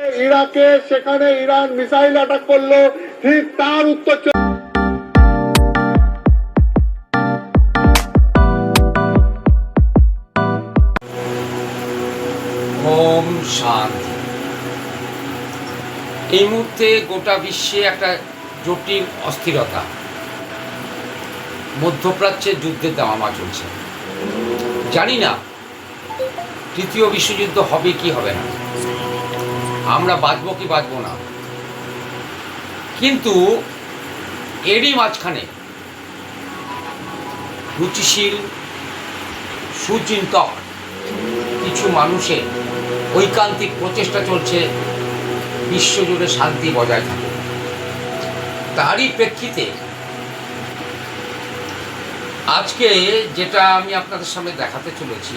ইরাকে, সেখানে Iran missile attack করল। ঠিক তার উত্তর এই মুহূর্তে গোটা বিশ্বে একটা জটিল অস্থিরতা। মধ্যপ্রাচ্যের যুদ্ধের দামামা চলছে। জানি না, তৃতীয় বিশ্বযুদ্ধ হবে কি হবে না। আমরা বাঁচবো কি বাঁচবো না। কিন্তু এরই মাঝখানে রুচিশীল, সুচিন্তক কিছু মানুষের ঐকান্তিক প্রচেষ্টা চলছে বিশ্বজুড়ে শান্তি বজায় থাকে। তারই প্রেক্ষিতে আজকে যেটা আমি আপনাদের সামনে দেখাতে চলেছি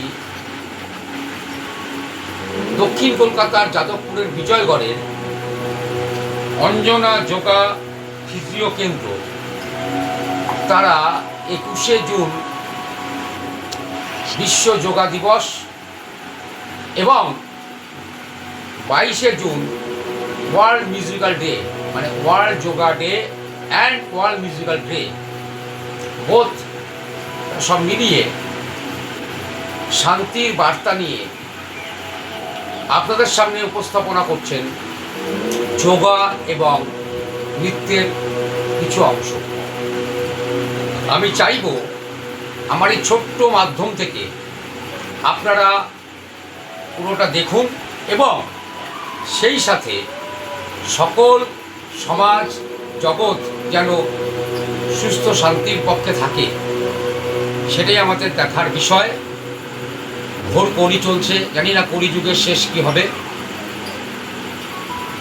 দক্ষিণ কলকাতার যাদবপুরের বিজয়গড়ের অঞ্জনা যোগা ফিজিও কেন্দ্র। তারা একুশে জুন বিশ্ব যোগা দিবস এবং বাইশে জুন ওয়ার্ল্ড মিউজিক্যাল ডে মানে world yoga day and world musical day. বোধ সব মিলিয়ে শান্তির বার্তা নিয়ে আপনাদের সামনে উপস্থাপনা করছেন যোগা এবং নৃত্যের কিছু অংশ। আমি চাইব আমার এই ছোট্ট মাধ্যম থেকে আপনারা পুরোটা দেখুন এবং সেই সাথে সকল সমাজ, জগৎ যেন সুস্থ শান্তির পক্ষে থাকে, সেটাই আমাদের দেখার বিষয়। ঘোর কলি চলছে, জানি না কলিযুগের শেষ কি হবে।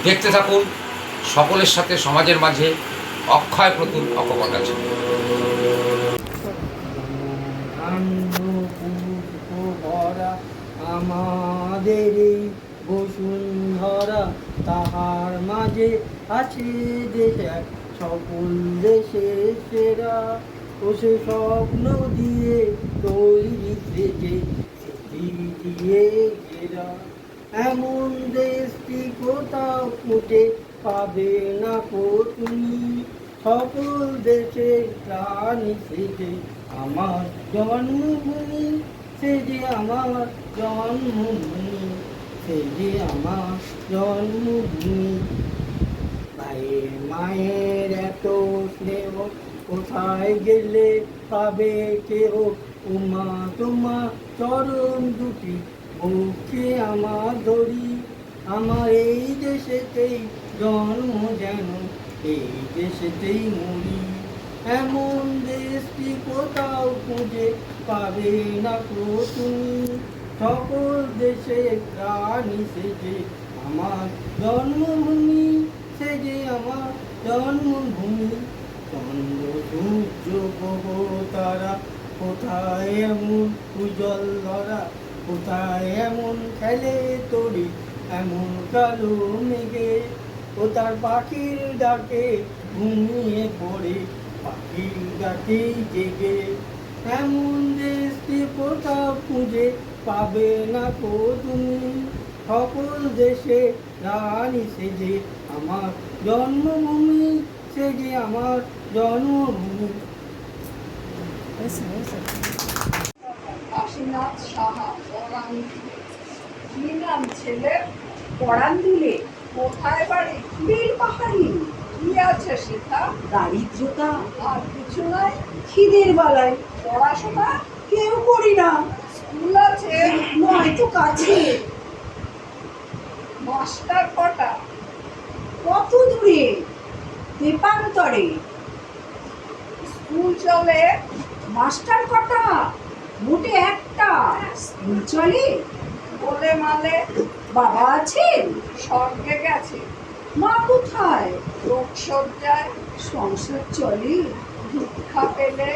দেখতে থাকুন, সকলের সাথে, সমাজের মাঝে অক্ষয় প্রতুল অকপট আছে। আমাদের এই বসুন্ধরা, তাহার মাঝে আছে দেশ এক, সকল দেশের সেরা। ও সে স্বপ্ন দিয়ে তৈরি স্মৃতি দিয়ে ঘেরা। এমন দেশটি কোথাও ফুটে পাবে না কো সকল দেশের প্রাণী সেজে আমার জন্মভূমি, সে যে আমার জন্মভূমি, সে যে আমার জন্মভূমি। ভাইয়ের, মায়ের এত স্নেহ, কোথায় গেলে পাবে কেহ উমা তোমা চরণ দুটি বুকে আমার ধরি। আমার এই দেশেতেই জন্ম যেন, এই দেশেতেই মরি। এমন দেশটি কোথাও খুঁজে পাবে না কো তুমি। সকল দেশে প্রাণী সেজে আমার জন্মভূমি, সে যে আমার জন্মভূমি। চন্দ্র, সূর্য তারা কোথায় এমন উজ্জ্বল ধরা? কোথায় এমন খেলে তরি? এমন কালো মেঘে? ও তার পাখির ডাকে ঘুমিয়ে পড়ে। পাখির ডাকে জেগে। এমন দেশটি কোথাও খুঁজে পাবে না কো তুমি? সকল দেশে রানী সেজে আমার জন্মভূমি সে যে আমার জন্মভূমি। কাশীনাথ সাহা কি নাম ছেলে পরাণ দিলে কোথায় বাড়ি? বিল পাহাড়ি। কি আছে সেটা? দারিদ্রতা? আর কিছু নাই খিদের বেলায় পড়াশোনা কেউ করি না। স্কুল আছে? নয়তো কাছে। মাস্টার কটা? কত দূরে? তেপান্তরে স্কুল চলে? মাস্টার কটা? মোটে একটা। স্কুল চলে? বলে মালে, বাবা আছেন? স্বর্গে গেছে। মা কোথায়? রোগসজ্জায় সংসার চলে? ভিক্ষা পেলে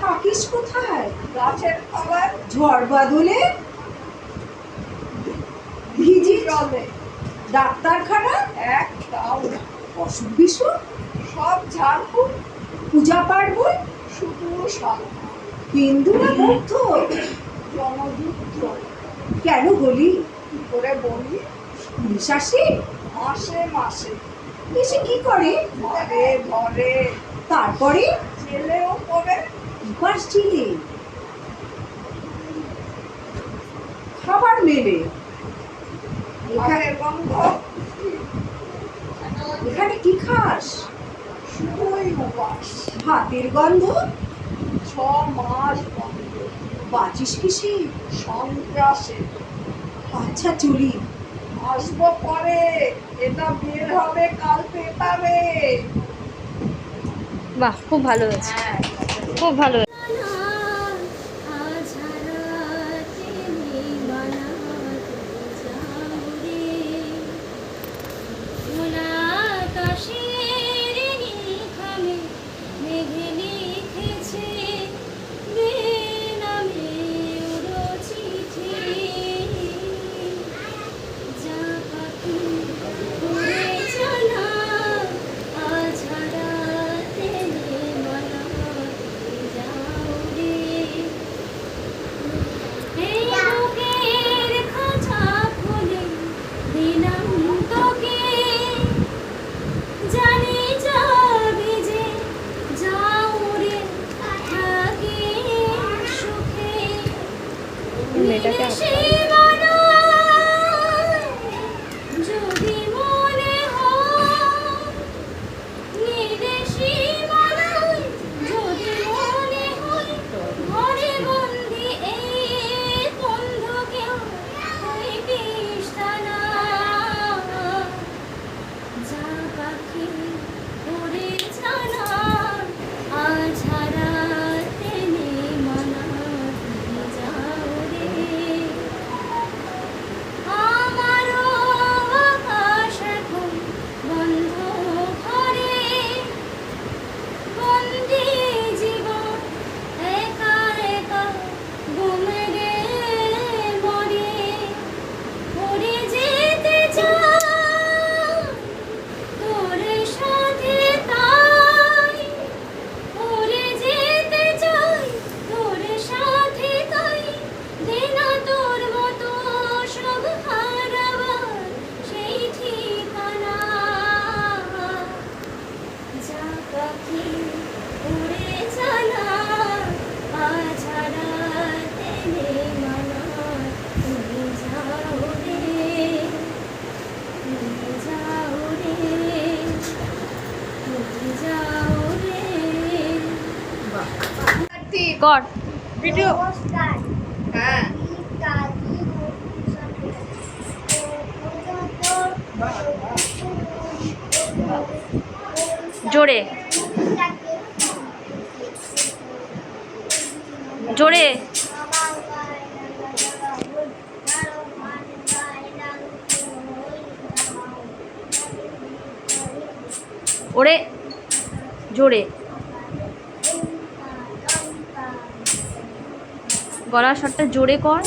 থাকিস কোথায়? গাছের খাবার ঝড় বাদলে? ভিজি চলে? ডাক্তারখানা? একটাও না। অসুখ বিসুখ সব ঝাড়ফুঁক পূজা পার্বণ? শুধু শান্তি হিন্দু না জনযুদ্ধ কেন বলি কি করে বলি বিশ্বাসী মাসে মাসে। এসে কি করে? ঘরে ঘরে। তারপরে? ছেলেও করে এবার চিলে খাবার মেলে। এখানে গন্ধ। এখানে কি খাস? ভাতের গন্ধ? ছ মাস বন্ধ। বাঁচিস কিসে সন্ত্রাসে? আচ্ছা চলি আসব পরে। এটা বের হবে কাল পেপারে বাহ খুব ভালো হয়েছে। খুব ভালো কর ভিডিও হ্যাঁ। জোরে। জোরে। ওরে। জোরে। গলার শটটা জোরে কর।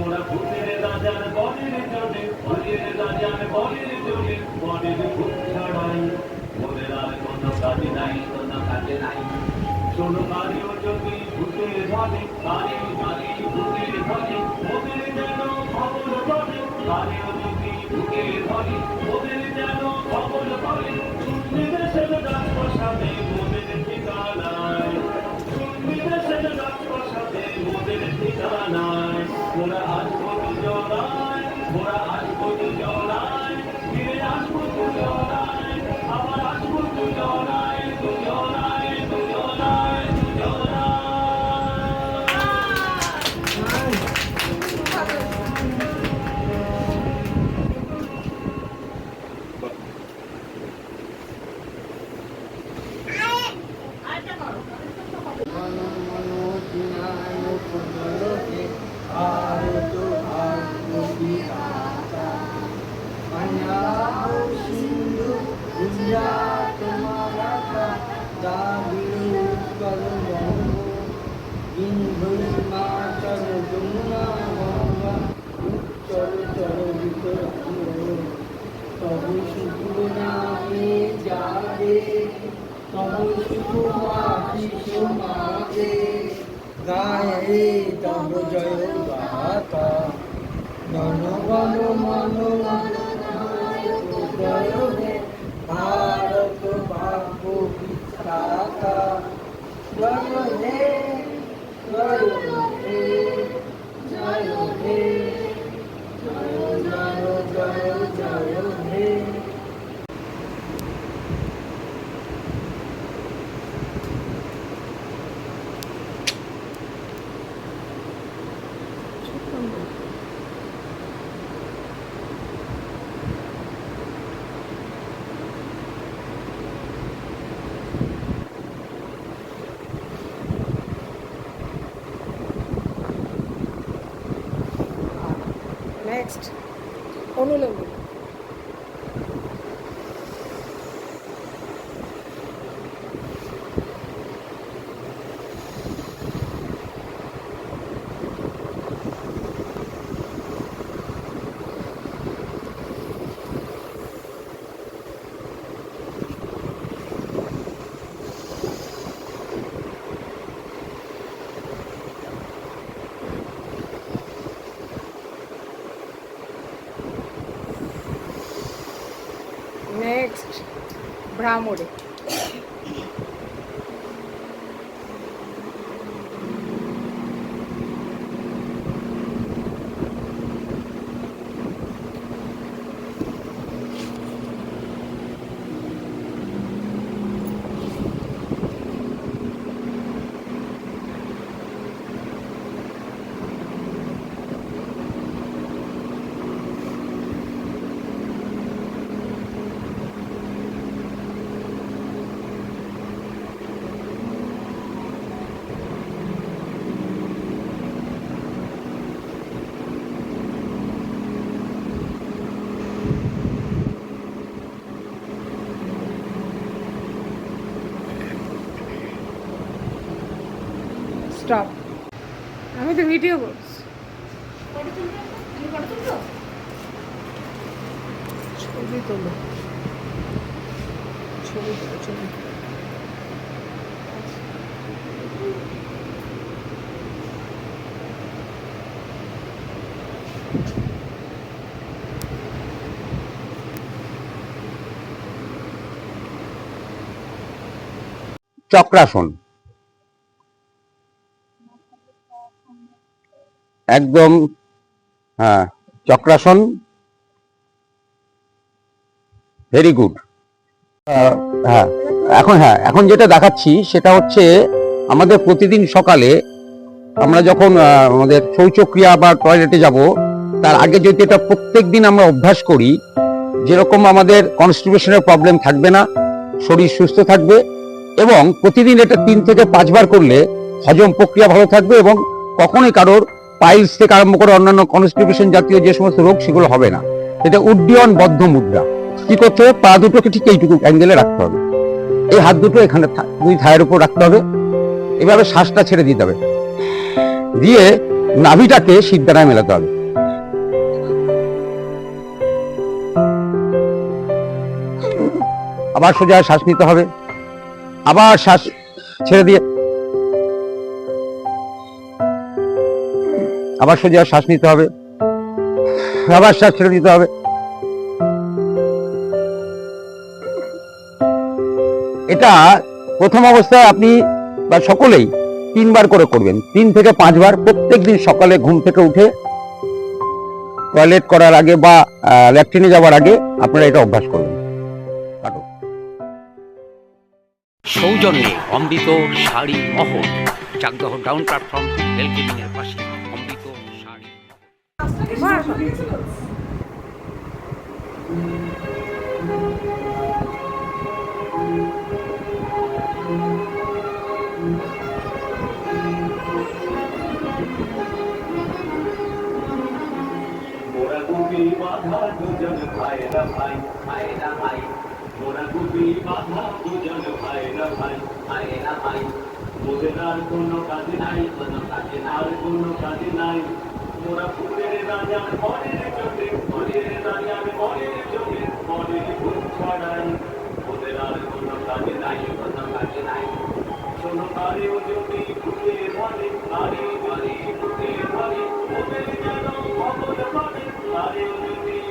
মোরা ভূতের রাজার বনের জনে ভূতের রাজার বনের জনে বনের ভূত ছাড়াই। মোদের আর কোনো যেন খবর শুনবি দেশের মোদের ঠিকানায় আসব দুজনায় তবু শুকুর নামে যাবে তবু শুকুর মাটি সমাজে গায়ে তব জয় গাথা জনগণ মন জয় হে ভারত ভাগ্য বিখ্যাতা জয় হে জয় হে জয় হে জয় জয় জয় হে নেক্সট অনুলোম নেক্সট ভ্রামরে। স্টপ। আমি তো ভিডিও করছি। ছবি তোলো। ছবি ছবি চক্রাসন। একদম হ্যাঁ চক্রাসন ভেরি গুড হ্যাঁ এখন হ্যাঁ এখন যেটা দেখাচ্ছি সেটা হচ্ছে আমাদের প্রতিদিন সকালে আমরা যখন আমাদের শৌচক্রিয়া বা টয়লেটে যাব, তার আগে যদি এটা প্রত্যেক দিন আমরা অভ্যাস করি, যেরকম আমাদের কনস্টিপেশনের প্রবলেম থাকবে না, শরীর সুস্থ থাকবে এবং প্রতিদিন এটা তিন থেকে পাঁচবার করলে হজম প্রক্রিয়া ভালো থাকবে এবং কখনোই কারোর পাইলস থেকে আরম্ভ করে অন্যান্য কনস্টিপেশন জাতীয় যে সমস্ত রোগ, সেগুলো হবে না। এটা উড্ডীয়ন বদ্ধ মুদ্রা। কি করতে হবে? পা দুটোকে ঠিক এইটুকু অ্যাঙ্গেলে রাখতে হবে। এই হাত দুটো এখানে দুই থায়ের উপর রাখতে হবে। এভাবে শ্বাসটা ছেড়ে দিতে হবে। দিয়ে নাভিটাকে সিদ্ধারায় মেলাতে হবে। আবার সোজা শ্বাস নিতে হবে। আবার শ্বাস ছেড়ে দিয়ে আবার সোজা শ্বাস নিতে হবে। আবার শ্বাস ছেড়ে দিতে হবে। এটা প্রথম অবস্থায় আপনি বা সকলেই তিনবার করে করবেন। তিন থেকে পাঁচবার প্রত্যেকদিন সকালে ঘুম থেকে উঠে টয়লেট করার আগে বা ল্যাট্রিনে যাওয়ার আগে আপনারা এটা অভ্যাস করবেন। সৌজন্যে অমৃত শাড়ি মহল চাকদহ ডাউন প্ল্যাটফর্ম রেল পাশে। দুজন ভাইরা ভাই ভাই ভাইরা ভাই মোরা গুপি বাধা দুজন ভাইরা ভাই ভাইরা ভাই মোদের আর কোনো কাজ নাই কোনো কাজ আর কোনো কাজ নাই মোরা ফুলের রাজার মনের চোখে মনের রাজার মনের চোখে মনের ছড়াই মোদের আর কোনো কাজ নাই কোনো কাজ নাই শোনো আরেও যদি ফুলে ধরে আরে ধরে ফুলে ধরে ওদের যেন খবর পড়ে আরেও যদি